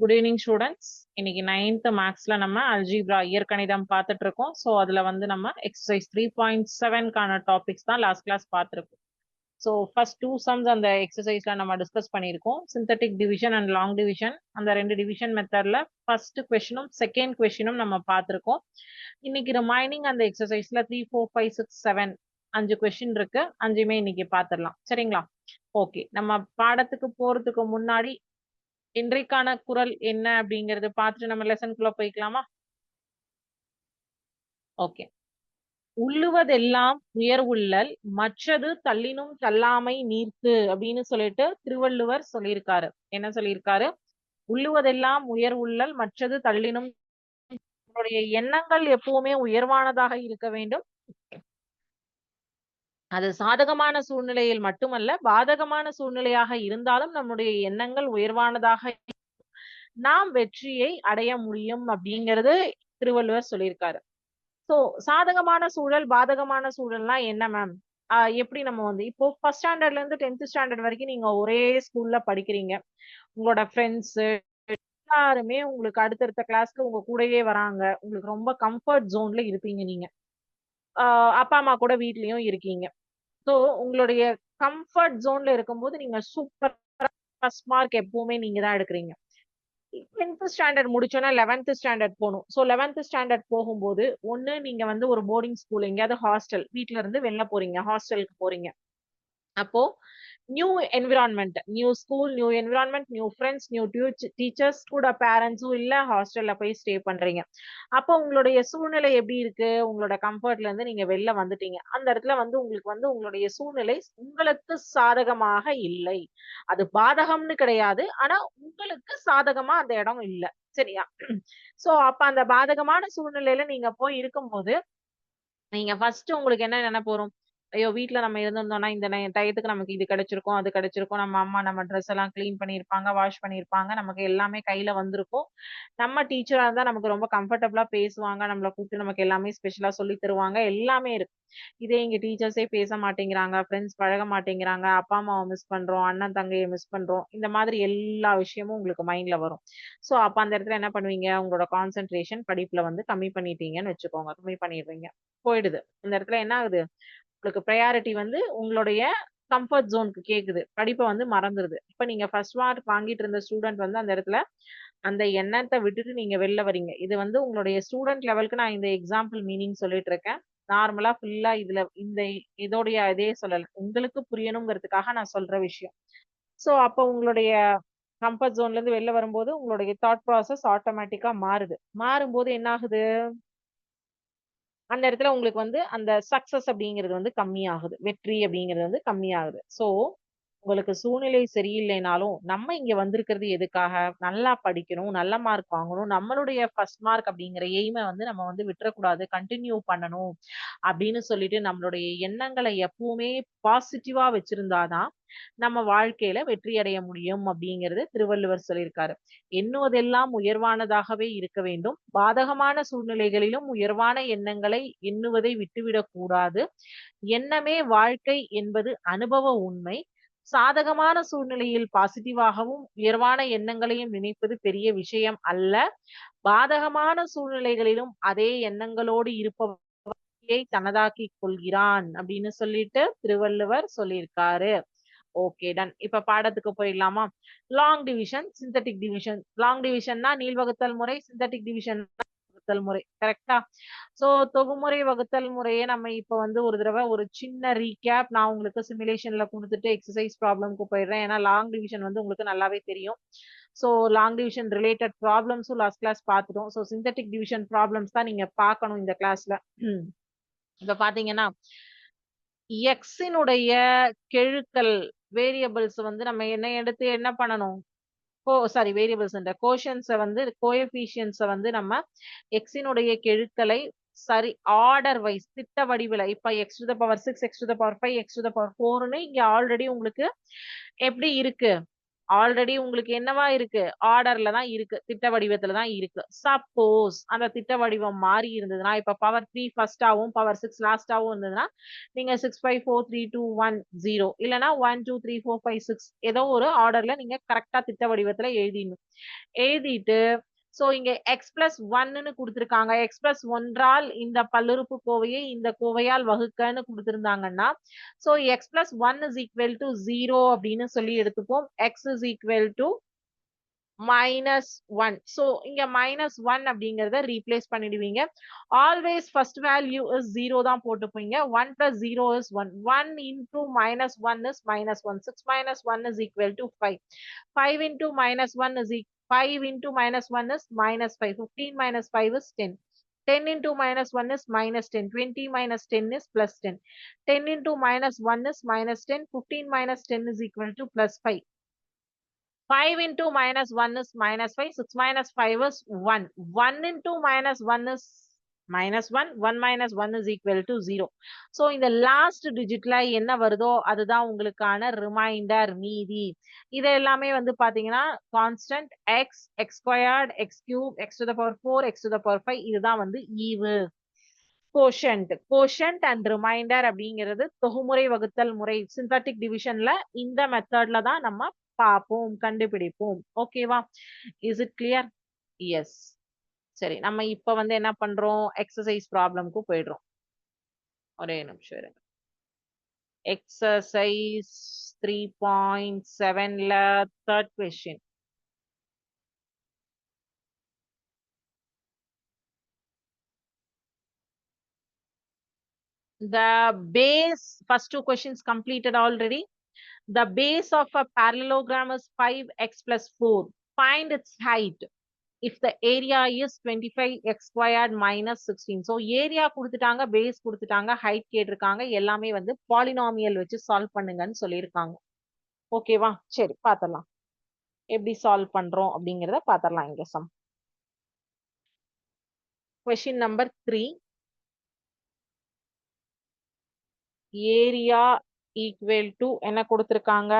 Good evening students இன்னைக்கு ninth மேக்ஸ்ல நம்ம அல்ஜிப்ரா இயற்கணிதம் பார்த்துட்டு இருக்கோம் ஸோ அதுல வந்து நம்ம எக்ஸசைஸ் த்ரீ பாயிண்ட் செவன்கான டாபிக்ஸ் தான் லாஸ்ட் கிளாஸ் பார்த்துருக்கோம். ஸோ ஃபர்ஸ்ட் டூ சம்ஸ் அந்த எக்ஸசைஸ்ல நம்ம டிஸ்கஸ் பண்ணியிருக்கோம். Synthetic division and long division அந்த ரெண்டு டிவிஷன் மெத்தட்ல ஃபர்ஸ்ட் கொஸ்டினும் செகண்ட் கொஸ்டினும் நம்ம பார்த்துருக்கோம். இன்னைக்கு ரிமைனிங் அந்த எக்ஸசைஸ்ல three four five six seven அஞ்சு கொஸ்டின் இருக்கு. அஞ்சுமே இன்னைக்கு பார்த்துடலாம். சரிங்களா? ஓகே நம்ம பாடத்துக்கு போறதுக்கு முன்னாடி இன்றைக்கான குரல் என்ன அப்படிங்கறது பார்த்துட்டு நம்ம லெசனுக்குள்ள போய்க்கலாமா? ஓகே உள்ளுவதெல்லாம் உயர் உள்ளல் மற்றது தள்ளினும் தள்ளாமை நீர்த்து அப்படின்னு சொல்லிட்டு திருவள்ளுவர் சொல்லியிருக்காரு. என்ன சொல்லியிருக்காரு? உள்ளுவதெல்லாம் உயர் உள்ளல் மற்றது தள்ளினும் எண்ணங்கள் எப்பவுமே உயர்வானதாக இருக்க வேண்டும். அது சாதகமான சூழ்நிலையில் மட்டுமல்ல பாதகமான சூழ்நிலையாக இருந்தாலும் நம்முடைய எண்ணங்கள் உயர்வானதாக நாம் வெற்றியை அடைய முடியும் அப்படிங்கிறது திருவள்ளுவர் சொல்லியிருக்காரு. சோ சாதகமான சூழல் பாதகமான சூழல்னா என்ன மேம் ஆஹ் எப்படி நம்ம வந்து இப்போ ஃபர்ஸ்ட் ஸ்டாண்டர்ட்ல இருந்து டென்த் ஸ்டாண்டர்ட் வரைக்கும் நீங்க ஒரே ஸ்கூல்ல படிக்கிறீங்க. உங்களோட ஃப்ரெண்ட்ஸ் எல்லாருமே உங்களுக்கு அடுத்தடுத்த கிளாஸ்க்கு உங்க கூடயே வராங்க. உங்களுக்கு ரொம்ப கம்ஃபர்ட் ஜோன்ல இருப்பீங்க நீங்க. அப்பா அம்மா கூட வீட்லயும் இருக்கீங்க. ஸோ உங்களுடைய கம்ஃபர்ட் ஜோன்ல இருக்கும்போது நீங்க சூப்பர் ஃபர்ஸ்ட் மார்க் எப்பவுமே நீங்க தான் எடுக்கிறீங்க. டென்த் ஸ்டாண்டர்ட் முடிச்சோன்னா லெவன்த் ஸ்டாண்டர்ட் போகணும் ஸோ லெவன்த் ஸ்டாண்டர்ட் போகும்போது ஒன்று நீங்க வந்து ஒரு போர்டிங் ஸ்கூல் எங்கேயாவது ஹாஸ்டல் வீட்ல இருந்து வெளில போறீங்க ஹாஸ்டலுக்கு போறீங்க. அப்போ new environment new school new environment new friends new teachers கூட பேரண்ட்ஸும் இல்ல ஹாஸ்டல்ல போய் ஸ்டே பண்றீங்க. அப்போ உங்களுடைய சூழ்நிலை எப்படி இருக்கு? உங்களோட கம்ஃபர்ட்ல இருந்து நீங்க வெளில வந்துட்டீங்க. அந்த இடத்துல வந்து உங்களுக்கு வந்து உங்களுடைய சூழ்நிலை உங்களுக்கு சாதகமாக இல்லை. அது பாதகம்னு கிடையாது. ஆனா உங்களுக்கு சாதகமா அந்த இடம் இல்ல. சரியா? சோ அப்ப அந்த பாதகமான சூழ்நிலையில நீங்க போய் இருக்கும்போது நீங்க ஃபர்ஸ்ட் உங்களுக்கு என்ன நினைப்பு ஐயோ வீட்ல நம்ம இருந்திருந்தோம்னா இந்த நே- டயத்துக்கு நமக்கு இது கிடைச்சிருக்கும் அது கிடைச்சிருக்கும். நம்ம அம்மா நம்ம ட்ரெஸ் எல்லாம் க்ளீன் பண்ணியிருப்பாங்க வாஷ் பண்ணியிருப்பாங்க. நமக்கு எல்லாமே கையில வந்திருக்கும். நம்ம டீச்சரா இருந்தா நமக்கு ரொம்ப கம்ஃபர்டபுளா பேசுவாங்க. நம்மளை கூப்பிட்டு நமக்கு எல்லாமே ஸ்பெஷலா சொல்லி தருவாங்க. எல்லாமே இருக்கு. இதே இங்க டீச்சர்ஸே பேச மாட்டேங்கிறாங்க ஃப்ரெண்ட்ஸ் பழக மாட்டேங்கிறாங்க அப்பா அம்மாவை மிஸ் பண்றோம் அண்ணன் தங்கையை மிஸ் பண்றோம். இந்த மாதிரி எல்லா விஷயமும் உங்களுக்கு மைண்ட்ல வரும். சோ அப்ப அந்த இடத்துல என்ன பண்ணுவீங்க? உங்களோட கான்சென்ட்ரேஷன் படிப்புல வந்து கம்மி பண்ணிட்டீங்கன்னு வச்சுக்கோங்க. கம்மி பண்ணிடுவீங்க போயிடுது. இந்த இடத்துல என்ன ஆகுது? உங்களுக்கு ப்ரையாரிட்டி வந்து உங்களுடைய கம்ஃபர்ட் ஜோனுக்கு கேட்குது படிப்பை வந்து மறந்துடுது இப்போ நீங்கள் ஃபர்ஸ்ட் மார்க் வாங்கிட்டு இருந்த ஸ்டூடெண்ட் வந்து அந்த இடத்துல அந்த எண்ணத்தை விட்டுட்டு நீங்கள் வெளில வரீங்க இது வந்து உங்களுடைய ஸ்டூடெண்ட் லெவலுக்கு நான் இந்த எக்ஸாம்பிள் மீனிங் சொல்லிட்டு இருக்கேன். நார்மலா ஃபுல்லா இதுல இந்த இதோடைய இதே சொல்லல. உங்களுக்கு புரியணுங்கிறதுக்காக நான் சொல்ற விஷயம். ஸோ அப்போ உங்களுடைய கம்ஃபர்ட் ஜோன்ல இருந்து வெளில வரும்போது உங்களுடைய தாட் ப்ராசஸ் ஆட்டோமேட்டிக்கா மாறுது. மாறும்போது என்ன ஆகுது அந்த இடத்துல உங்களுக்கு வந்து அந்த சக்சஸ் அப்படிங்கிறது வந்து கம்மியாகுது. வெற்றி அப்படிங்கிறது வந்து கம்மியாகுது. சோ உங்களுக்கு சூழ்நிலை சரியில்லைனாலும் நம்ம இங்க வந்திருக்கிறது எதுக்காக? நல்லா படிக்கணும் நல்ல மார்க் வாங்கணும் நம்மளுடைய ஃபர்ஸ்ட் மார்க் அப்படிங்கிற எய்மை வந்து நம்ம வந்து விட்டுறக்கூடாது கண்டினியூ பண்ணணும் அப்படின்னு சொல்லிட்டு நம்மளுடைய எண்ணங்களை எப்பவுமே பாசிட்டிவா வச்சிருந்தாதான் நம்ம வாழ்க்கையில வெற்றி அடைய முடியும் அப்படிங்கிறது திருவள்ளுவர் சொல்லியிருக்காரு. எண்ணுவதெல்லாம் உயர்வானதாகவே இருக்க வேண்டும். பாதகமான சூழ்நிலைகளிலும் உயர்வான எண்ணங்களை எண்ணுவதை விட்டுவிடக் கூடாது எண்ணமே வாழ்க்கை என்பது அனுபவ உண்மை. சாதகமான சூழ்நிலையில் பாசிட்டிவாகவும் உயர்வான எண்ணங்களையும் நினைப்பது பெரிய விஷயம் அல்ல. பாதகமான சூழ்நிலைகளிலும் அதே எண்ணங்களோடு இருப்பவரை தனதாக்கி கொள்கிறான் அப்படின்னு சொல்லிட்டு திருவள்ளுவர் சொல்லியிருக்காரு. ஓகே டன் இப்ப பாடத்துக்கு போயிடலாமா? Long division synthetic division long டிவிஷன்னா நீள்வகுத்தல் முறை சிந்தட்டிக் டிவிஷன் வகுத்தல் முறை கரெக்டா சோ தொகுமுறை வகுத்தல் முறையை நம்ம இப்ப வந்து ஒரு தடவை ஒரு சின்ன ரீகேப் நான் உங்களுக்கு சிமுலேஷன்ல கொடுத்துட்டு எக்ஸசைஸ் ப்ராப்ளம்க்கு போயிடுறேன். ஏன்னா லாங் டிவிஷன் வந்து உங்களுக்கு நல்லாவே தெரியும். ஸோ லாங் டிவிஷன் ரிலேட்டட் ப்ராப்ளம்ஸும் லாஸ்ட் கிளாஸ் பார்த்துட்டோம். ஸோ சிந்தட்டிக் டிவிஷன் ப்ராப்ளம்ஸ் தான் நீங்க பார்க்கணும் இந்த கிளாஸ்ல இப்ப பாத்தீங்கன்னா எக்ஸினுடைய கெழுக்கள் வேரியபிள்ஸ் வந்து நம்ம என்ன எடுத்து என்ன பண்ணணும்? கோ சாரி வேரியபிள்ஸ் கோஷன்ஸை வந்து கோஎஃபிஷியன்ஸை வந்து நம்ம எக்ஸினுடைய கெழுக்களை சரி ஆர்டர் வைஸ் திட்ட வடிவில் இப்ப x to the power six x to the power five x to the power ஃபோர்னு இங்க ஆல்ரெடி உங்களுக்கு எப்படி இருக்கு? ஆல்ரெடி உங்களுக்கு என்னவா இருக்கு? ஆர்டர்ல தான் இருக்கு. திட்ட வடிவத்துல தான் இருக்கு. சப்போஸ் அந்த திட்ட வடிவம் மாறி இருந்ததுன்னா இப்ப பவர் த்ரீ ஃபர்ஸ்டாவும் பவர் சிக்ஸ் லாஸ்டாவும் இருந்ததுன்னா நீங்க six five four three two one zero இல்லைன்னா one two three four five six ஏதோ ஒரு ஆர்டர்ல நீங்க கரெக்டா திட்ட வடிவத்துல எழுதிடணும். எழுதிட்டு சோ இங்க எக்ஸ் பிளஸ் ஒன்னு கொடுத்திருக்காங்க. எக்ஸ் பிளஸ் ஒன்றால் இந்த பல்லுறுப்பு கோவையை இந்த கோவையால் வகுக்கன்னு கொடுத்திருந்தாங்கன்னா so x plus one is equal to zero அப்படின்னு சொல்லி எடுத்துப்போம். X is equal to minus one so இங்க மைனஸ் ஒன் அப்படிங்கிறத ரீப்ளேஸ் பண்ணிடுவீங்க. Always first value is zero தான் போட்டுப்பீங்க. One plus zero is one one into minus one is minus one six minus one is equal to five five into minus one is 5 into minus 1 is minus 5. 15 minus 5 is 10. 10 into minus 1 is minus 10. 20 minus 10 is plus 10. 10 into minus 1 is minus 10. 15 minus 10 is equal to plus 5. 5 into minus 1 is minus 5. 6 minus 5 is 1. 1 into minus 1 is minus 1. 1 minus 1 is equal to 0. So, இந்த last digitல என்ன வருதோ அதுதான் உங்களுக்கான reminder மீதி. இது எல்லாமே வந்து பாத்தீங்கன்னா constant x x squared x cube x to the power four x to the power five இதுதான் வந்து ஈவு கோஷன்ட் கோஷன்ட் அண்ட் ரிமைண்டர் அப்படிங்கிறது தொகுமுறை வகுத்தல் முறை சிந்தாட்டிக் டிவிஷன்ல இந்த மெத்தட்ல தான் நம்ம பார்ப்போம் கண்டுபிடிப்போம். ஓகேவா இஸ் இட் கிளியர் எஸ் சரி நம்ம இப்ப வந்து என்ன பண்றோம் எக்ஸசைஸ் ப்ராப்ளம்க்கு போயிடுறோம் ஒரே நிமிஷம் இருங்க எக்ஸசைஸ் த்ரீ பாயிண்ட் செவன்ல third question The base, first two questions completed already. The base of a parallelogram is 5x plus 4. Find its height if if the area is 25x squared minus 16. So, area கொடுத்துட்டாங்க, base கொடுத்துட்டாங்க, height கேட்டிருக்காங்க, எல்லாமே வந்து polynomial வச்சு solve பண்ணுங்கன்னு சொல்லியிருக்காங்க. ஓகேவா? சரி, பார்த்தரலாம். எப்படி சால்வ் பண்ணுறோம் அப்படிங்கிறத பார்த்தரலாம் இங்கே sum. Question number three area equal to என்ன கொடுத்துருக்காங்க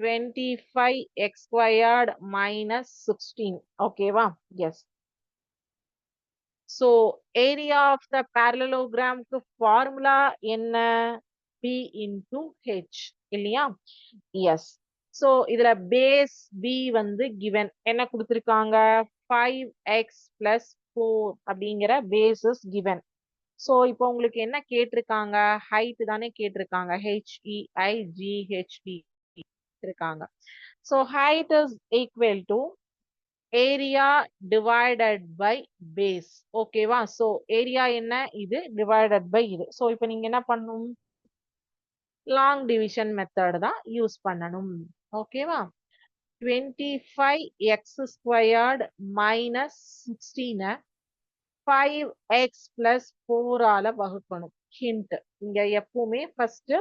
twenty five x squared minus sixteen ஓகேவா yes so area of the பேரலோகிராம்க்கு formula என்ன? பி இன்டூ ஹெச் இல்லையா? எஸ் ஸோ இதுல பேஸ் பி வந்து கிவன் என்ன கொடுத்திருக்காங்க? ஃபைவ் எக்ஸ் பிளஸ் ஃபோர் அப்படிங்கிற பேசஸ் கிவன் ஸோ இப்போ உங்களுக்கு என்ன கேட்டிருக்காங்க? ஹைட் தானே கேட்டிருக்காங்க. H E I G H T இருக்காங்க so height is equal to area divided by base ஓகேவா ஸோ ஏரியா என்ன? இது டிவைடட் பை இது. ஸோ இப்போ நீங்க என்ன பண்ணணும்? லாங் டிவிஷன் மெத்தட் தான் யூஸ் பண்ணணும். ஓகேவா twenty five x squared minus சிக்ஸ்டீனை five x plus ஃபோரால வகுக்கணும். ஹிண்ட் இங்க எப்பவுமே first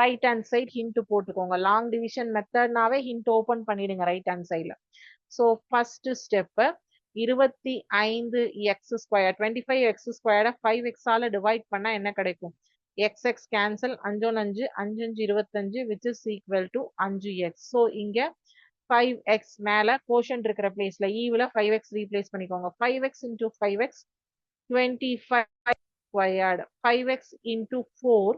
right hand side hint போட்டுக்கோங்க. லாங் டிவிஷன் மெத்தட்னாவே ஹிண்ட் ஓபன் பண்ணிடுங்க ரைட் ஹேண்ட் சைட்ல ஸோ ஃபர்ஸ்ட் ஸ்டெப்பு இருபத்தி ஐந்து x square twenty five x ஸ்கொயர்டை five எக்ஸால டிவைட் பண்ணா என்ன கிடைக்கும்? எக்ஸ் எக்ஸ் கேன்சல் அஞ்சோன்னு அஞ்சு அஞ்சு அஞ்சு இருபத்தஞ்சு விச் இஸ் ஈக்குவல் டு அஞ்சு எக்ஸ் ஸோ இங்க ஃபைவ் எக்ஸ் மேல கோஷன் இருக்கிற பிளேஸ்ல ஈவில் ஃபைவ் எக்ஸ் ரீப்ளேஸ் பண்ணிக்கோங்க. Five x into five x twenty five squared five x into four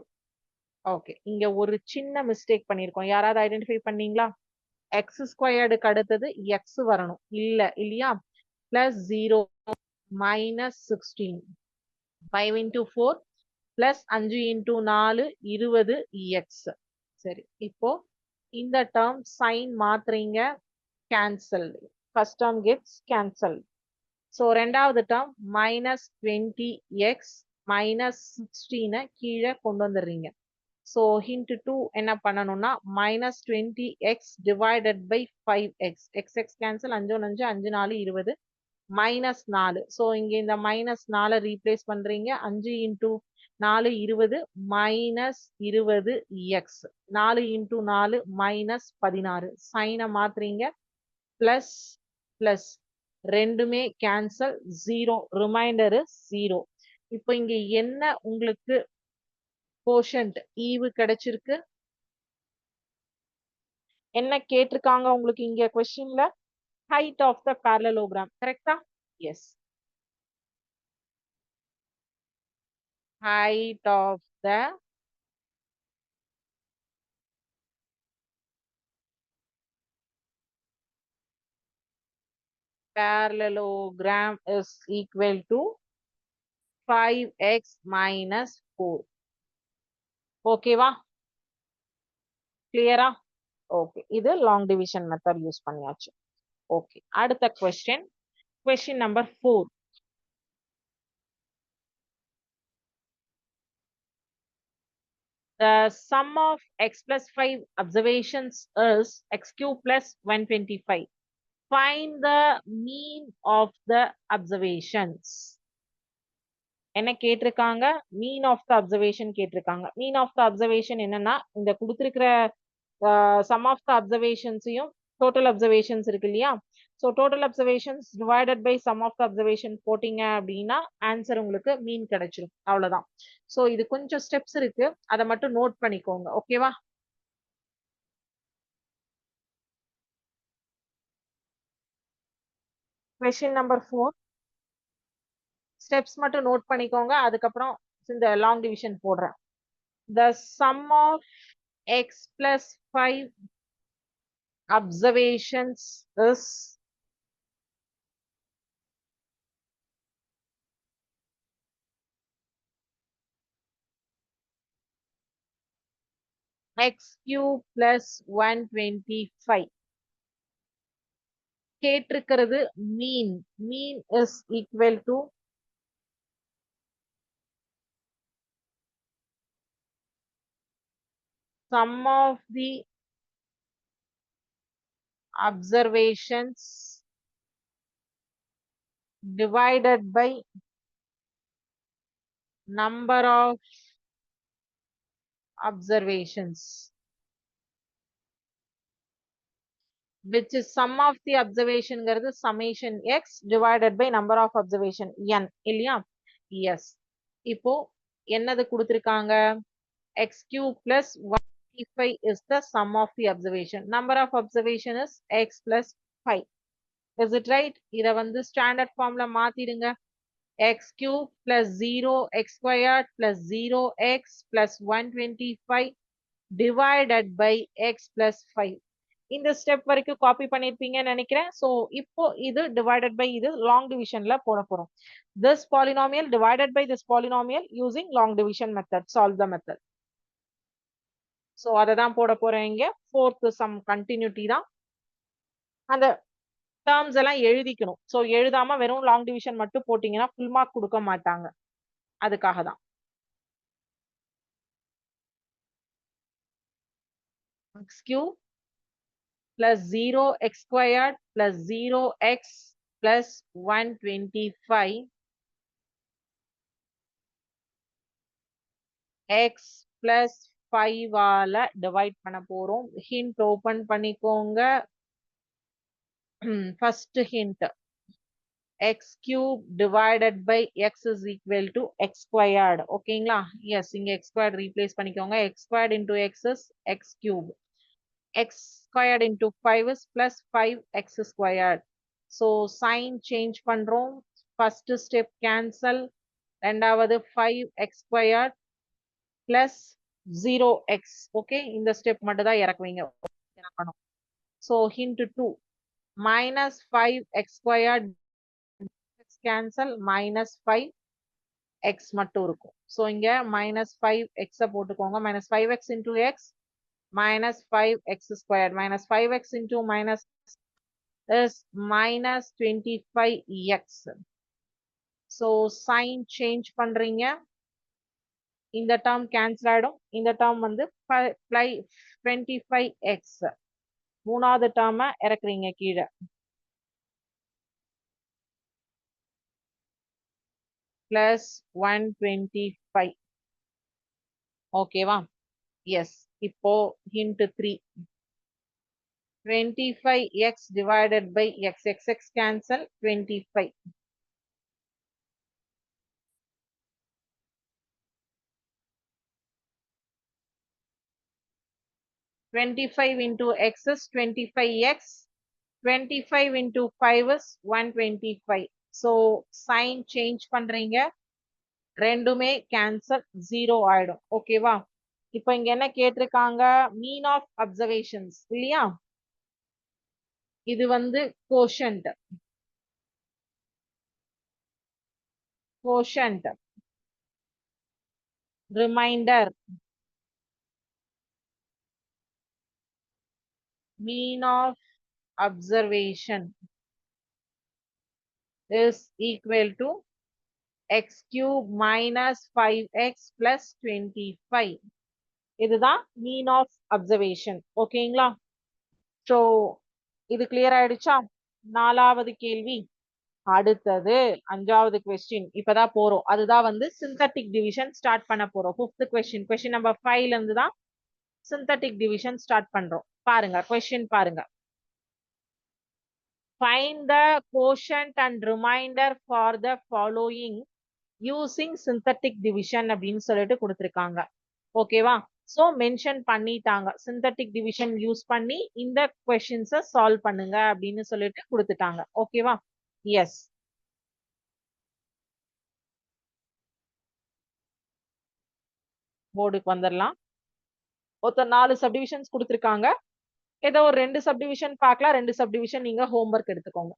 okay இங்க ஒரு சின்ன மிஸ்டேக் பண்ணியிருக்கோம் யாராவது ஐடென்டிஃபை பண்ணீங்களா? எக்ஸ் ஸ்கொயர்டுக்கு அடுத்தது எக்ஸ் வரணும். இல்ல இல்லையா? Plus zero minus sixteen five into four plus அஞ்சு இன்டூ நாலு இருபது எக்ஸ் சரி இப்போ இந்த term sign மாத்துறீங்க cancel first term gets cancel so ரெண்டாவது term minus twenty x minus சிக்ஸ்டீனை கீழே கொண்டு வந்துடுறீங்க. ஸோ ஹிண்ட் டூ என்ன பண்ணணும்னா minus twenty x divided by five x x x cancel அஞ்சு ஒன்று அஞ்சு அஞ்சு நாலு இருபது மைனஸ் நாலு. ஸோ இங்கே இந்த மைனஸ் நாலை ரீப்ளேஸ் பண்ணுறீங்க அஞ்சு இன்ட்டு நாலு இருபது மைனஸ் இருபது எக்ஸ் நாலு இன்ட்டு நாலு மைனஸ் பதினாறு. சைனை மாத்துறீங்க. ப்ளஸ் ப்ளஸ் ரெண்டுமே கேன்சல் ஜீரோ ரிமைண்டரு ஜீரோ இப்போ இங்க என்ன உங்களுக்கு கோஷன்ட் ஈவு கிடைச்சிருக்கு? என்ன கேட்டிருக்காங்க உங்களுக்கு இங்க கொஸ்டின்ல ஹைட் ஆஃப் த பேரலோகிராம் கரெக்டா yes height of the parallelogram is equal to 5x minus 4 ஓகேவா கிளியரா ஓகே இது லாங் டிவிஷன் மெத்தட் யூஸ் பண்ணியாச்சு ஓகே அடுத்த question question number four The sum of x plus 5 observations is x cube plus 125. Find the mean of the observations. என்ன கேட்டிருக்காங்க? மீன் of the observation கேட்டிருக்காங்க. மீன் of the observation என்னன்னா இந்த கொடுத்துருக்கிற sum of the அப்சர்வேஷன்ஸையும் total observations இருக்கு இல்லையா? So total observations divided by sum of the observation போட்டீங்க அப்படின்னா ஆன்சர் உங்களுக்கு மீன் கிடைச்சிடும் அவ்வளோதான் ஸோ இது கொஞ்சம் ஸ்டெப்ஸ் இருக்கு. அதை மட்டும் நோட் பண்ணிக்கோங்க. ஓகேவா கொஷின் நம்பர் ஃபோர் ஸ்டெப்ஸ் மட்டும் நோட் பண்ணிக்கோங்க. அதுக்கப்புறம் இந்த லாங் டிவிஷன் போடுறேன். The sum of x plus five observations is x cube plus 125 கேட்டிருக்கிறது mean mean is equal to sum of the observations divided by number of observations which is sum of the observation ங்கிறது summation x divided by number of observation n இல்லையா yes இப்போ என்னது கொடுத்திருக்காங்க x cube plus 125 is the sum of the observation number of observation is x plus 5 is it right இத வந்து standard formula மாத்திடுங்க x cube plus 0 x squared plus 0 x plus 125 divided by x plus 5 இந்த step வரைக்கும் copy பண்ணிருப்பீங்கன்னு நினைக்கிறேன் so இப்போ இது divided by இது long டிவிஷன்ல போட போறோம் this polynomial divided by this polynomial using long division method solve the method so அதை தான் போட போறேன் இங்க. ஃபோர்த் சம் கண்டினியூட்டி தான். அந்த டேர்ம்ஸ் எல்லாம் எழுதிக்கணும். சோ எழுதாம வெறும் லாங் டிவிஷன் மட்டும் போட்டீங்கன்னா ஃபுல் மார்க் கொடுக்க மாட்டாங்க. அதுக்காக தான். X cube plus 0 x squared plus 0 x plus 125 x plus 5 ஆல டிவைட் பண்ண போறோம் ஹிண்ட் ஓபன் பண்ணிக்கோங்க first hint x cube divided by x is equal to x squared ஓகேங்களா எஸ் இங்க x squared ரீப்ளேஸ் பண்ணிக்கோங்க x squared into x is x cube x squared into 5 is plus 5x squared. So sign change பண்றோம். First step cancel. ரெண்டாவது 5x squared plus 0x. Okay. இந்த step மட்டும் தான் இறக்குவீங்க. இறக்கணும். So hint 2. Minus 5x squared cancel minus 5 x மட்டும் இருக்கும். So இங்க minus 5x போட்டுக்கோங்க. minus 5x into x minus 5x squared minus 5x into minus is minus 25x. So sign change பண்றீங்க இந்த டேர்ம் கேன்சல் ஆகிடும் இந்த டேர்ம் வந்து ply twenty five X மூணாவது டேர்மை இறக்குறீங்க கீழே பிளஸ் ஒன் டுவெண்ட்டி ஃபைவ் ஓகேவா எஸ் இப்போ hint three twenty five x divided by x x x cancel twenty five 25 into x is 25x. 25 into 5 is 125. So, sign change பண்றீங்க. ரெண்டுமே cancel zero ஆயிடும் ஓகேவா இப்போ இங்க என்ன கேட்டிருக்காங்க மீன் ஆஃப் அப்சர்வேஷன்ஸ் இல்லையா இது வந்து quotient quotient remainder mean of observation is equal to x cube minus 5x plus 25. இதுதான் mean of observation. ஓகேங்களா? ஸோ இது கிளியர் ஆயிடுச்சா? நாலாவது கேள்வி. அடுத்தது அஞ்சாவது கொஸ்டின் இப்பதான் போறோம். அதுதான் வந்து சிந்தட்டிக் டிவிஷன் ஸ்டார்ட் பண்ண போறோம். ஃபிஃப்த் கொஸ்டின் கொஸ்டின் நம்பர் ஃபைவ்ல இருந்து தான் சிந்தட்டிக் டிவிஷன் ஸ்டார்ட் பண்றோம். பாருங்க கொஸ்டின் பாருங்க. Find the quotient and remainder for the following using synthetic division அப்படின்னு சொல்லிட்டு கொடுத்துருக்காங்க. ஓகேவா சோ மென்ஷன் பண்ணிட்டாங்க. சிந்தட்டிக் டிவிஷன் யூஸ் பண்ணி இந்த கொஷின்ஸை சால்வ் பண்ணுங்க அப்படின்னு சொல்லிட்டு கொடுத்துட்டாங்க. ஓகேவா எஸ் போர்டுக்கு வந்துடலாம் ஒருத்தர் நாலு சப்டிவிஷன்ஸ் கொடுத்துருக்காங்க. ஏதோ ஒரு ரெண்டு சப்டிவிஷன் பார்க்கலாம் ரெண்டு சப்டிவிஷன் நீங்க ஹோம்ஒர்க் எடுத்துக்கோங்க.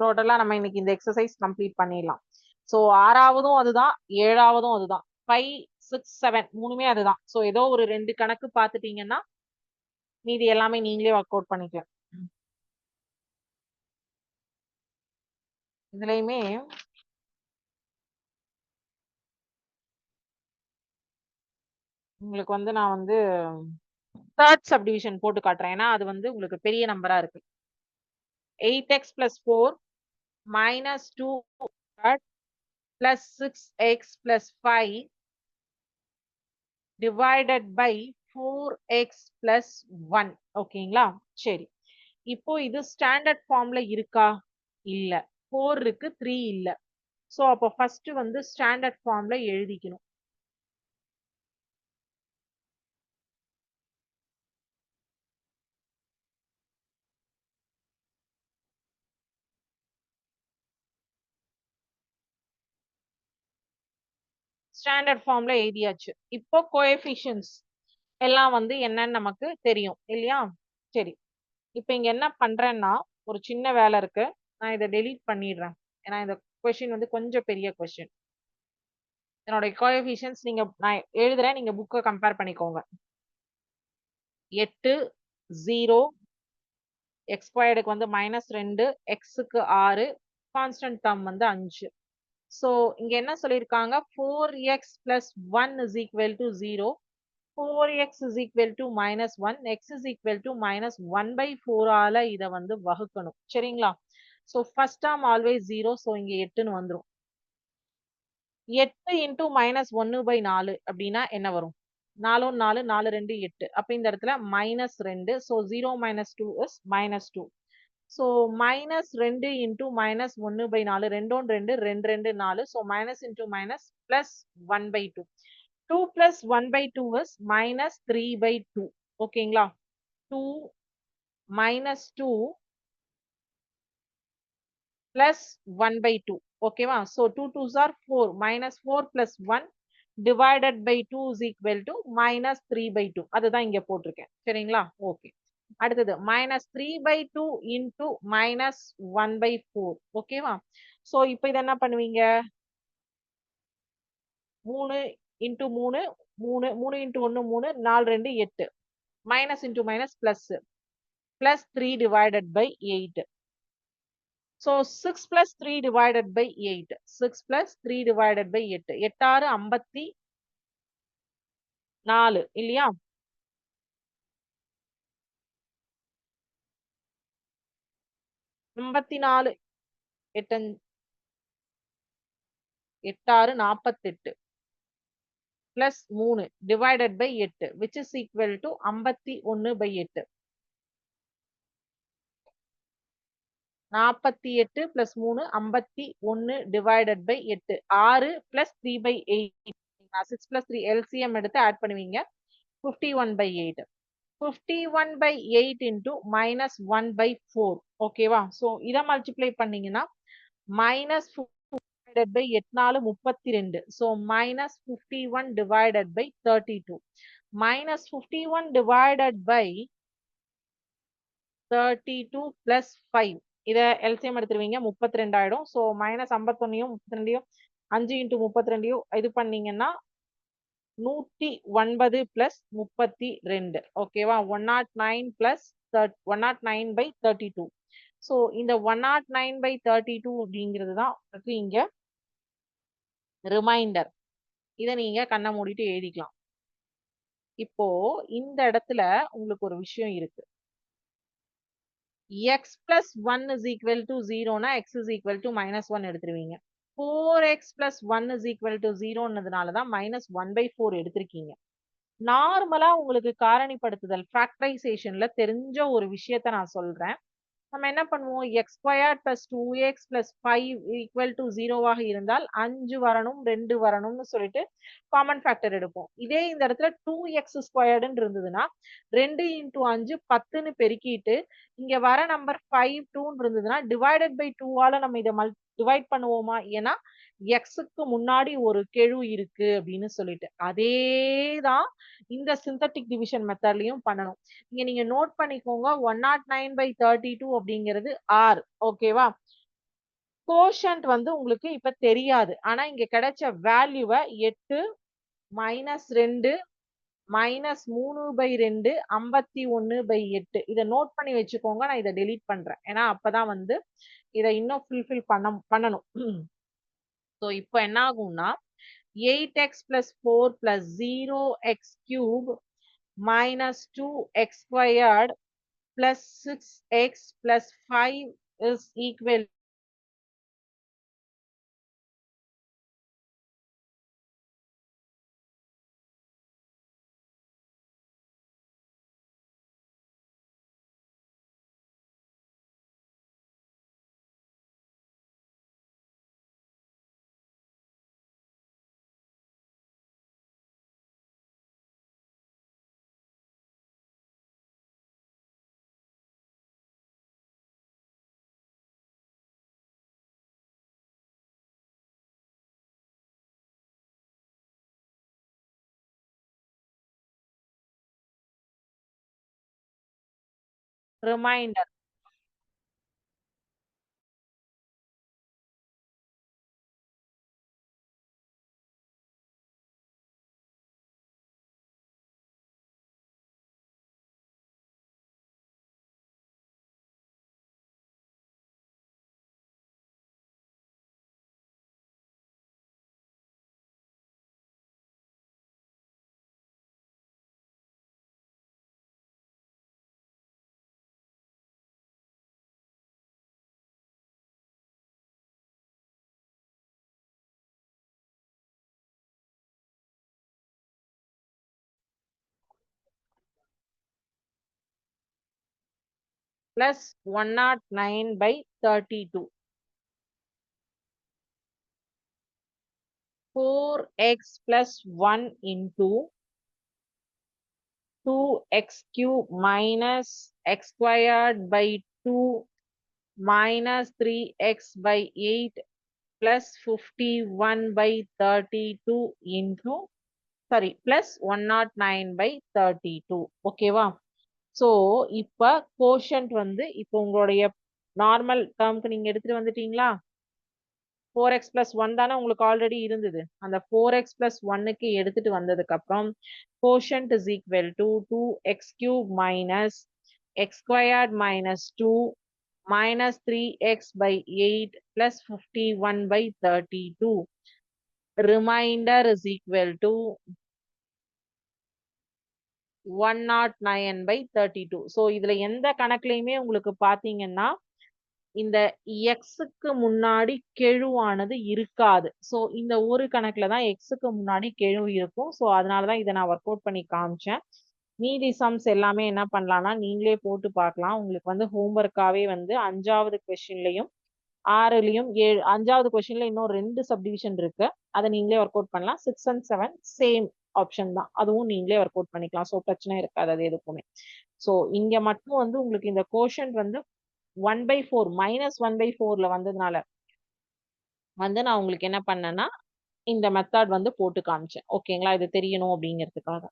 டோட்டலா நம்ம இன்னைக்கு இந்த எக்ஸசைஸ் கம்ப்ளீட் பண்ணிடலாம். ஸோ ஆறாவதும் அதுதான் ஏழாவதும் அதுதான். ஃபைவ் சிக்ஸ் செவன் மூணுமே அதுதான். ஸோ ஏதோ ஒரு ரெண்டு கணக்கு பார்த்துட்டீங்கன்னா மீதி எல்லாமே நீங்களே ஒர்க் அவுட் பண்ணிக்கலாம். இதுலயுமே உங்களுக்கு வந்து நான் வந்து தேர்ட் சப்டிவிஷன் போட்டு காட்டுறேன். ஏன்னா அது வந்து உங்களுக்கு பெரிய நம்பரா இருக்கு. Eight x plus four minus two plus six x plus five divided by four x plus one ஓகேங்களா சரி. இப்போ இது ஸ்டாண்டர்ட் ஃபார்ம்ல இருக்கா? இல்ல. ஃபோர் இருக்கு த்ரீ இல்ல. ஸோ அப்போ ஃபர்ஸ்ட் வந்து ஸ்டாண்டர்ட் ஃபார்ம்ல எழுதிக்கணும். ஸ்டாண்டர்ட் ஃபார்ம்ல எழுதியாச்சு. இப்போ கோஎஃபிஷியன்ஸ் எல்லாம் வந்து என்னன்னு நமக்கு தெரியும் இல்லையா? சரி. இப்போ இங்க என்ன பண்றேன்னா ஒரு சின்ன வேலை இருக்கு. நான் இதை டெலீட் பண்ணிடுறேன். ஏன்னா இந்த கொஷின் வந்து கொஞ்சம் பெரிய கொஷின் என்னோட கோஎஃபிஷியன்ஸ் நீங்க நான் எழுதுறேன். நீங்க புக்கை கம்பேர் பண்ணிக்கோங்க. எட்டு ஜீரோ எக்ஸ்கொயர்டுக்கு வந்து மைனஸ் ரெண்டு எக்ஸுக்கு ஆறு கான்ஸ்டன்ட் டேர்ம் வந்து அஞ்சு. ஸோ இங்க என்ன சொல்லியிருக்காங்க? Four x plus one is equal to zero four x is equal to minus one x is equal to minus one by ஃபோரால இதை வந்து வகுக்கணும். சரிங்களா? So first term always zero so இங்க எட்டுன்னு வந்துடும் எட்டு இன்டூ மைனஸ் ஒன்னு பை நாலு அப்படின்னா என்ன வரும்? நாலும் நாலு நாலு ரெண்டு எட்டு. அப்ப இந்த இடத்துல மைனஸ் ரெண்டு. So zero minus two is minus two so minus ரெண்டு இன்டூ மைனஸ் ஒன்று பை நாலு ரெண்டோன் ரெண்டு ரெண்டு ரெண்டு நாலு. So minus into minus plus one by two two plus one by two is minus three by two ஓகேங்களா two minus two plus one by two ஓகேவா so two twos are four minus four plus one divided by two is equal to minus three by two அதுதான் இங்கே போட்டிருக்கேன். சரிங்களா? Okay அடுத்தது minus three by two into minus one by four ஓகேவா so இப்போ இதை என்ன பண்ணுவீங்க? மூணு இன்டூ மூணு மூணு மூணு இன்ட்டு ஒன்று மூணு நாலு ரெண்டு எட்டு. Minus into minus plus plus three divided by eight so six plus three divided by eight six plus three divided by எட்டு எட்டாறு ஐம்பத்தி நாலு இல்லையா? ஐம்பத்தி நாலு எட்டன் எட்டாறு நாற்பத்தெட்டு பிளஸ் மூணு டிவைடட் பை எட்டு விச் இஸ் ஈக்குவல் டு ஐம்பத்தி ஒன்று பை எட்டு. நாற்பத்தி எட்டு பிளஸ் மூணு ஐம்பத்தி ஒன்று டிவைடட் பை எட்டு. ஆறு plus three by eight six plus three LCM எடுத்து ஆட் பண்ணுவீங்க. Fifty one by eight fifty one by eight into minus one by four ஓகேவா ஸோ இதை மல்டிப்ளை பண்ணீங்கன்னா மைனஸ் டிவைடட் பை எட்நாலு முப்பத்தி ரெண்டு so minus fifty one divided by thirty two minus fifty one divided by thirty two plus five இதை LCM எடுத்துருவீங்க முப்பத்தி ரெண்டு ஸோ மைனஸ் ஐம்பத்தொன்னையும் முப்பத்தி ரெண்டையும் அஞ்சு இன்ட்டு முப்பத்தி ரெண்டையும் இது பண்ணீங்கன்னா நூற்றி ஒன்பது பிளஸ் முப்பத்தி ரெண்டு. ஓகேவா one nought nine plus one nought nine by thirty two so இந்த one nought nine by thirty two அப்படிங்கிறது தான் உங்களுக்கு இங்க ரிமைண்டர் இதை நீங்க கண்ணை மூடிட்டு எழுதிக்கலாம். இப்போ இந்த இடத்துல உங்களுக்கு ஒரு விஷயம் இருக்கு. X plus one is equal to ஜீரோனா x is equal to minus one எடுத்துருவீங்க. Four x plus one is equal to ஜீரோன்னதுனால தான் மைனஸ் ஒன் பை ஃபோர் எடுத்திருக்கீங்க. நார்மலா உங்களுக்கு காரணிப்படுத்துதல் ஃபேக்டரைசேஷன்ல தெரிஞ்ச ஒரு விஷயத்த நான் சொல்றேன். நம்ம என்ன பண்ணுவோம்? X square plus two x plus five equal to ஜீரோவாக இருந்தால் அஞ்சு வரணும் ரெண்டு வரணும்னு சொல்லிட்டு காமன் ஃபேக்டர் எடுப்போம். இதே இந்த இடத்துல டூ எக்ஸ் ஸ்கொயர்டுன்னு இருந்ததுன்னா ரெண்டு இன்டூ அஞ்சு பத்துன்னு பெருக்கிட்டு இங்க வர நம்பர் ஃபைவ் டூன்னு இருந்ததுன்னா டிவைடட் பை டூவால நம்ம இதை மல் டிவைட் பண்ணுவோமா? ஏன்னா எக்ஸுக்கு முன்னாடி ஒரு கெழு இருக்கு அப்படின்னு சொல்லிட்டு. அதே தான் இந்த சிந்தட்டிக் டிவிஷன் மெத்தட்லயும் பண்ணணும். இங்க நீங்க நோட் பண்ணிக்கோங்க. One nought nine by thirty two அப்படிங்கிறது ஆர் ஓகேவா கோஷன்ட் வந்து உங்களுக்கு இப்ப தெரியாது. ஆனா இங்க கிடைச்ச வேல்யூவை எட்டு மைனஸ் ரெண்டு மைனஸ் மூணு பை ரெண்டு ஐம்பத்தி ஒன்னு பை எட்டு. இதை நோட் பண்ணி வச்சுக்கோங்க. நான் இதை டெலீட் பண்றேன். ஏன்னா அப்பதான் வந்து இதை இன்னும் ஃபுல்ஃபில் பண்ண பண்ணணும். ஸோ இப்போ என்ன ஆகும்னா eight x plus four plus zero x cube minus two x squared plus six x plus five is equal reminder plus 109 by 32. 4x plus 1 into 2x cube minus x squared by 2 minus 3x by 8 plus 51 by 32 into sorry plus 109 by 32 ஓகேவா so இப்போ quotient வந்து இப்போ உங்களுடைய normal டேர்ம்க்கு நீங்க எடுத்துட்டு வந்துட்டீங்களா four X plus one தானே உங்களுக்கு ஆல்ரெடி இருந்தது அந்த ஃபோர் எக்ஸ் ப்ளஸ் ஒன்னுக்கு எடுத்துட்டு வந்ததுக்கு அப்புறம் quotient is equal to two x cube minus x squared minus two minus 3x by 8 plus 51 by 32. To is equal to 109 by 32. So, இதுல எந்த கணக்குலையுமே உங்களுக்கு பார்த்தீங்கன்னா இந்த எக்ஸுக்கு முன்னாடி கெழுவானது இருக்காது. ஸோ இந்த ஒரு கணக்குல தான் எக்ஸுக்கு முன்னாடி கெழு இருக்கும். ஸோ அதனால தான் இதை நான் ஒர்க் அவுட் பண்ணி காமிச்சேன். மீதி சம்ஸ் எல்லாமே என்ன பண்ணலாம்னா நீங்களே போட்டு பார்க்கலாம். உங்களுக்கு வந்து ஹோம்ஒர்க்காகவே வந்து அஞ்சாவது கொஷின்லையும் ஆறுலையும் ஏழு அஞ்சாவது கொஸ்டின்ல இன்னும் ரெண்டு சப்டிவிஷன் இருக்கு. அதை நீங்களே ஒர்க் அவுட் பண்ணலாம். Six and seven same option தான். அதுவும் நீங்களே ஒர்க் அவுட் பண்ணிக்கலாம். ஸோ பிரச்சனை இருக்காது அது எதுக்குமே. ஸோ இங்க மட்டும் வந்து உங்களுக்கு இந்த கோஷன் வந்து one by four minus one by ஃபோர்ல வந்ததுனால வந்து நான் உங்களுக்கு என்ன பண்ணேன்னா இந்த மெத்தட் வந்து போட்டு காமிச்சேன். ஓகேங்களா இது தெரியணும் அப்படிங்கிறதுக்காக.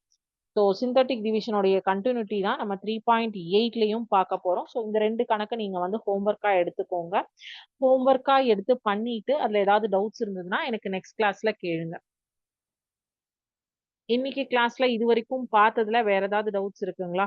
ஸோ சிந்தட்டிக் டிவிஷனுடைய கண்டினியூட்டி தான் நம்ம த்ரீ பாயிண்ட் எயிட்லையும் பார்க்க போகிறோம் ஸோ இந்த ரெண்டு கணக்கை நீங்கள் வந்து ஹோம்ஒர்க்காக எடுத்துக்கோங்க. ஹோம்ஒர்க்காக எடுத்து பண்ணிட்டு அதில் ஏதாவது டவுட்ஸ் இருந்ததுன்னா எனக்கு நெக்ஸ்ட் கிளாஸில் கேளுங்க. இன்னைக்கு கிளாஸ்ல இது வரைக்கும் பார்த்ததுல வேற ஏதாவது டவுட்ஸ் இருக்குங்களா?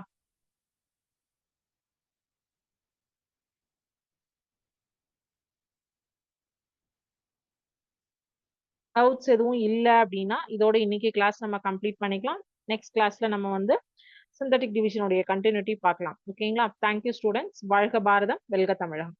டவுட்ஸ் எதுவும் இல்லை அப்படின்னா இதோட இன்னைக்கு கிளாஸ் நம்ம கம்ப்ளீட் பண்ணிக்கலாம். நெக்ஸ்ட் கிளாஸ்ல நம்ம வந்து சிந்தட்டிக் டிவிஷனுடைய கண்டினியூட்டி பார்க்கலாம். ஓகேங்களா தேங்க்யூ ஸ்டூடெண்ட்ஸ் வாழ்க பாரதம். வெல்க தமிழகம்.